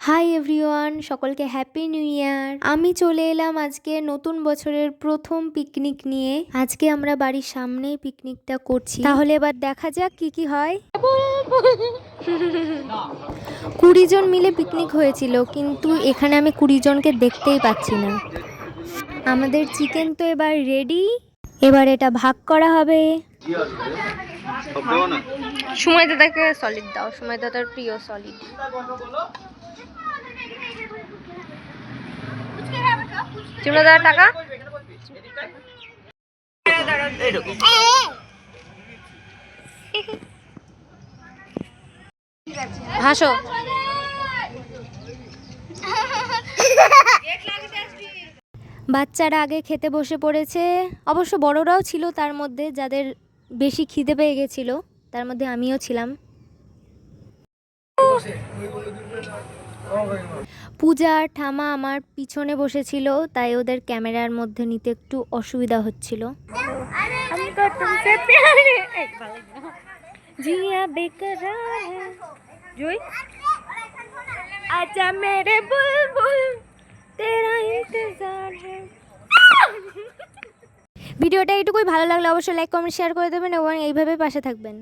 High everyone সকলকে happy new year আমি চলে এলাম আজকে নতুন বছরের প্রথম পিকনিক নিয়ে। আজকে আমরা বাড়ির সামনেই পিকনিকটা করছি। তাহলে এবার দেখা যাক কি কি হয়। কুড়ি জন মিলে পিকনিক হয়েছিল, কিন্তু এখানে আমি কুড়ি জনকে দেখতেই পাচ্ছি না। আমাদের চিকেন তো এবার রেডি এবার এটা ভাগ করা হবে। সময় দাদাকে সলিড দাও। সময় দাদার প্রিয় সলিড চিমনা দাদার টাকা? হাসো। বাচ্চারা আগে খেতে বসে পড়েছে। অবশ্য বড়রাও ছিল তার মধ্যে, যাদের বেশি খিদে পেয়ে গেছিল, তার মধ্যে আমিও ছিলাম। পূজা, ঠামা আমার পিছনে বসেছিল, তাই ওদের ক্যামেরার মধ্যে নিতে একটু অসুবিধা হচ্ছিল। আচ্ছা ভিডিওটা এটুকুই ভালো লাগলে অবশ্যই লাইক কমেন্ট শেয়ার করে দেবেন এবং এইভাবে পাশে থাকবেন।